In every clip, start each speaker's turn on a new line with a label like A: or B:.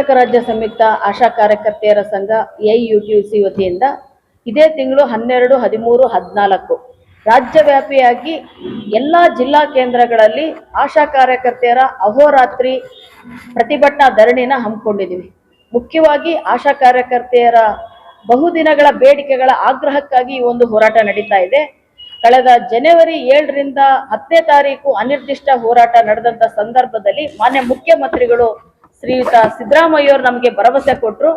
A: ಕರ್ನಾಟಕ ರಾಜ್ಯ ಸಂಯುಕ್ತ ಆಶಾ ಕಾರ್ಯಕರ್ತೆಯರ ಸಂಘ ಎ ಯು ಟಿ ಸಿ ವತಿಯಿಂದ ಇದೇ ತಿಂಗಳು ಹನ್ನೆರಡು, ಹದಿಮೂರು, ಹದಿನಾಲ್ಕು. ರಾಜ್ಯವ್ಯಾಪಿಯಾಗಿ ಎಲ್ಲ ಜಿಲ್ಲಾ ಕೇಂದ್ರಗಳಲ್ಲಿ ಆಶಾ ಕಾರ್ಯಕರ್ತೆಯರ ಅಹೋರಾತ್ರಿ ಪ್ರತಿಭಟನಾ ಧರಣಿನ ಹಮ್ಮಿಕೊಂಡಿದ್ದೀವಿ. ಮುಖ್ಯವಾಗಿ ಆಶಾ ಕಾರ್ಯಕರ್ತೆಯರ ಬಹುದಿನಗಳ ಬೇಡಿಕೆಗಳ ಆಗ್ರಹಕ್ಕಾಗಿ ಈ ಒಂದು ಹೋರಾಟ ನಡೀತಾ ಇದೆ. ಕಳೆದ ಜನವರಿ ಏಳರಿಂದ ಹತ್ತನೇ ತಾರೀಕು ಅನಿರ್ದಿಷ್ಟ ಹೋರಾಟ ನಡೆದಂಥ ಸಂದರ್ಭದಲ್ಲಿ ಮಾನ್ಯ ಮುಖ್ಯಮಂತ್ರಿಗಳು ಶ್ರೀಯುತ ಸಿದ್ದರಾಮಯ್ಯವರು ನಮಗೆ ಭರವಸೆ ಕೊಟ್ಟರು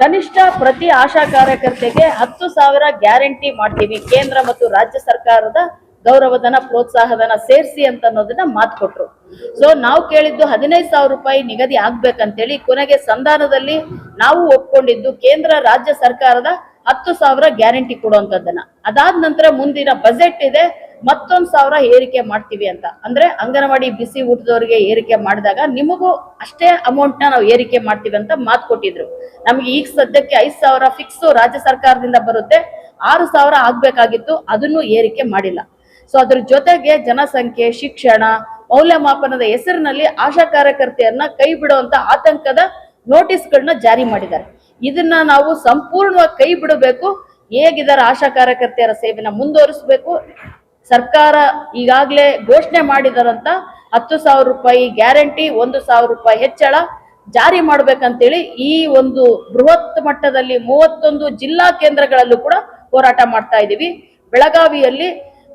A: ಕನಿಷ್ಠ ಪ್ರತಿ ಆಶಾ ಕಾರ್ಯಕರ್ತೆಗೆ ಹತ್ತು ಸಾವಿರ ಗ್ಯಾರಂಟಿ ಮಾಡ್ತೀವಿ. ಕೇಂದ್ರ ಮತ್ತು ರಾಜ್ಯ ಸರ್ಕಾರದ ಗೌರವಧನ, ಪ್ರೋತ್ಸಾಹಧನ ಸೇರಿಸಿ ಅಂತ ಅನ್ನೋದನ್ನ ಮಾತು ಕೊಟ್ರು. ಸೊ ನಾವು ಕೇಳಿದ್ದು ಹದಿನೈದು ಸಾವಿರ ರೂಪಾಯಿ ನಿಗದಿ ಆಗ್ಬೇಕಂತೇಳಿ ಕೊನೆಗೆ ಸಂಧಾನದಲ್ಲಿ ನಾವು ಒಪ್ಕೊಂಡಿದ್ದು ಕೇಂದ್ರ, ರಾಜ್ಯ ಸರ್ಕಾರದ ಹತ್ತು ಸಾವಿರ ಗ್ಯಾರಂಟಿ ಕೊಡುವಂತದ್ದನ್ನ. ಅದಾದ ನಂತರ ಮುಂದಿನ ಬಜೆಟ್ ಇದೆ. ಮತ್ತೊಂದು ಸಾವಿರ ಏರಿಕೆ ಮಾಡ್ತೀವಿ ಅಂತ. ಅಂದ್ರೆ ಅಂಗನವಾಡಿ ಬಿಸಿ ಊಟದವರಿಗೆ ಏರಿಕೆ ಮಾಡಿದಾಗ ನಿಮಗೂ ಅಷ್ಟೇ ಅಮೌಂಟ್ನ ನಾವು ಏರಿಕೆ ಮಾಡ್ತೀವಿ ಅಂತ ಮಾತು ಕೊಟ್ಟಿದ್ರು. ನಮ್ಗೆ ಈಗ ಸದ್ಯಕ್ಕೆ ಐದ್ ಸಾವಿರ ಫಿಕ್ಸ್ ರಾಜ್ಯ ಸರ್ಕಾರದಿಂದ ಬರುತ್ತೆ. ಆರು ಸಾವಿರ ಆಗ್ಬೇಕಾಗಿತ್ತು, ಅದನ್ನು ಏರಿಕೆ ಮಾಡಿಲ್ಲ. ಸೊ ಅದ್ರ ಜೊತೆಗೆ ಜನಸಂಖ್ಯೆ, ಶಿಕ್ಷಣ, ಮೌಲ್ಯಮಾಪನದ ಹೆಸರಿನಲ್ಲಿ ಆಶಾ ಕಾರ್ಯಕರ್ತೆಯನ್ನ ಕೈ ಬಿಡುವಂತ ಆತಂಕದ ನೋಟಿಸ್ಗಳನ್ನ ಜಾರಿ ಮಾಡಿದ್ದಾರೆ. ಇದನ್ನ ನಾವು ಸಂಪೂರ್ಣವಾಗಿ ಕೈ ಬಿಡಬೇಕು. ಹೇಗಿದ್ದಾರೆ ಆಶಾ ಕಾರ್ಯಕರ್ತೆಯರ ಸೇವೆನ ಮುಂದುವರಿಸಬೇಕು. ಸರ್ಕಾರ ಈಗಾಗಲೇ ಘೋಷಣೆ ಮಾಡಿದರಂತ ಹತ್ತು ಸಾವಿರ ರೂಪಾಯಿ ಗ್ಯಾರಂಟಿ, ಒಂದು ಸಾವಿರ ರೂಪಾಯಿ ಹೆಚ್ಚಳ ಜಾರಿ ಮಾಡ್ಬೇಕಂತೇಳಿ ಈ ಒಂದು ಬೃಹತ್ ಮಟ್ಟದಲ್ಲಿ ಮೂವತ್ತೊಂದು ಜಿಲ್ಲಾ ಕೇಂದ್ರಗಳಲ್ಲೂ ಕೂಡ ಹೋರಾಟ ಮಾಡ್ತಾ ಇದ್ದೀವಿ. ಬೆಳಗಾವಿಯಲ್ಲಿ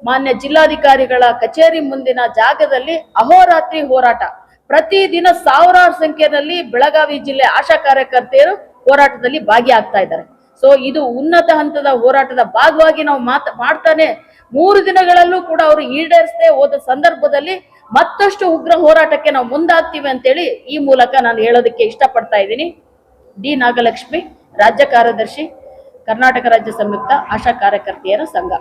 A: ಮಾನ್ಯ ಜಿಲ್ಲಾಧಿಕಾರಿಗಳ ಕಚೇರಿ ಮುಂದಿನ ಜಾಗದಲ್ಲಿ ಅಹೋರಾತ್ರಿ ಹೋರಾಟ. ಪ್ರತಿದಿನ ಸಾವಿರಾರು ಸಂಖ್ಯೆಯಲ್ಲಿ ಬೆಳಗಾವಿ ಜಿಲ್ಲೆ ಆಶಾ ಕಾರ್ಯಕರ್ತೆಯರು ಹೋರಾಟದಲ್ಲಿ ಭಾಗಿಯಾಗ್ತಾ ಇದ್ದಾರೆ. ಸೊ ಇದು ಉನ್ನತ ಹಂತದ ಹೋರಾಟದ ಭಾಗವಾಗಿ ನಾವು ಮಾತ, ಮಾಡ್ತಾನೆ. ಮೂರು ದಿನಗಳಲ್ಲೂ ಕೂಡ ಅವರು ಈಡೇರಿಸದೆ ಹೋದ ಸಂದರ್ಭದಲ್ಲಿ ಮತ್ತಷ್ಟು ಉಗ್ರ ಹೋರಾಟಕ್ಕೆ ನಾವು ಮುಂದಾಗ್ತೀವಿ ಅಂತೇಳಿ ಈ ಮೂಲಕ ನಾನು ಹೇಳೋದಕ್ಕೆ ಇಷ್ಟಪಡ್ತಾ ಇದ್ದೀನಿ. ಡಿ. ನಾಗಲಕ್ಷ್ಮಿ, ರಾಜ್ಯ ಕಾರ್ಯದರ್ಶಿ, ಕರ್ನಾಟಕ ರಾಜ್ಯ ಸಂಯುಕ್ತ, ಆಶಾ ಕಾರ್ಯಕರ್ತೆಯರ ಸಂಘ.